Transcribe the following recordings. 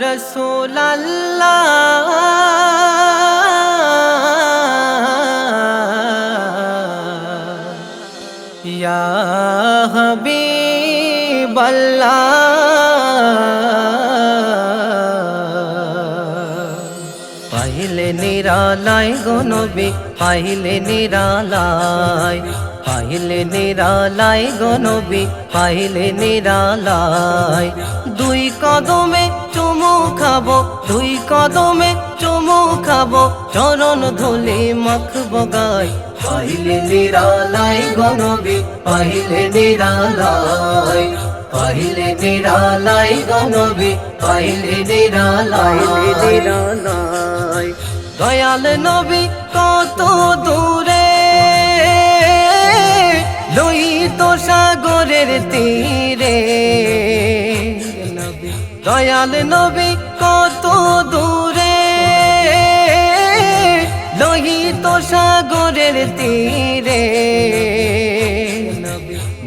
রসোল্লাহ ইয়া হাবিবাল্লাহ। নিরালায় গনবি পাইলে নিরালায় পাইলে নিরালায় গনবি পাইলে নিরালায়। দুই কদমে চুমু খাব, দুই কদমে চুমু খাব, চরণ ধুলি মাখব গায় পাইলে নিরালায় গনবি পাইলে নিরালায় পাইলে নিরালায় গনবি পাইলে নিরালায়। নিরালায়। দয়াল নবী কত দূরে? লইত সাগরের তীরে। দয়াল নবী কত দূরে? লোহিত সাগরের তীরে।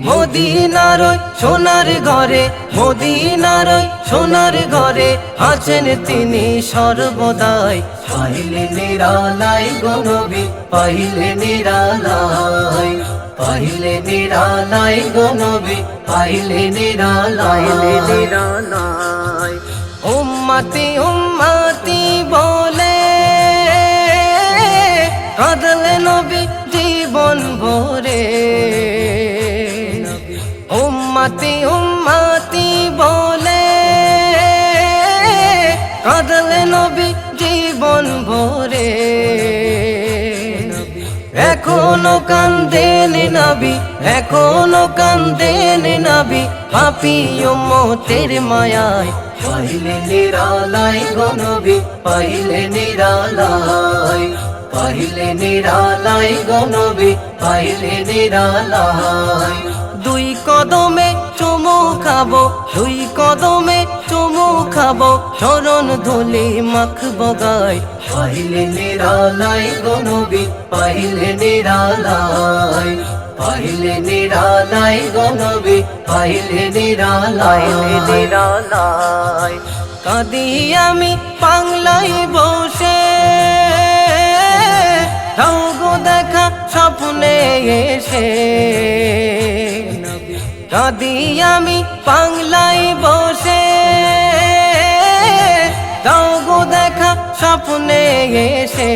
মদিনার সোনার ঘরে মদিনার সোনার ঘরে আছেন তিনি সর্বদাই। পাইলে নিরালাই গনবি পাইলে নিরালাই পাইলে নিরালাই গনবি পাইলে নিরালাই। নিরালাই। উম্মতি উম্মতি বলে উম্মতি উম্মতি বলে। কাঁদলে নবী জীবন ভরে। এখনও কান্দেন নবী, এখনও কান্দেন নবী। পাপি উম্মতের মায়ায় পাইলে নিরালাই গনবি পাইলে নিরালাই পাইলে নিরালাই গনবি পাইলে নিরালাই দুই কদমে চুমু খাব দুই কদমে চুমু খাব। চরণ ধুলি মাখব গায় পাইলে নিরালাই গনবি পাইলে নিরালাই পাইলে নিরালাই গনবি পাইলে নিরালাই। নিরালাই। কাঁদি আমি পাংলাই বসে গো দেখা স্বপ্নে এসে। কাঁদি আমি পাংলাই বসে গো দেখা স্বপ্নে এসে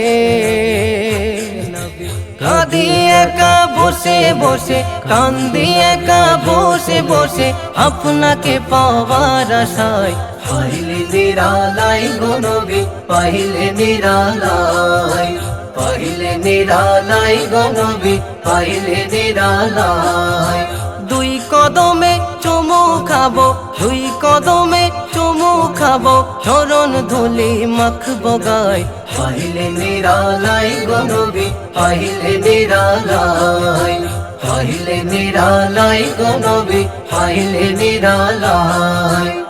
কাঁদি একা বসে বসে, কান্দি একা বসে বসে, আপনাকে পাওয়ার আশায়। পাইলে নিরালাই গনবি পাইলে নিরালাই পাইলে নিরালাই গনবি পাইলে নিরালাই কদমে চুমু খাব, দুই কদমে চুমু খাব, চরণ ধুলি মাখব গায় পাইলে নিরালাই গনবি পাইলে নিরালাই। পাইলে নিরালাই গনবি পাইলে নিরালাই।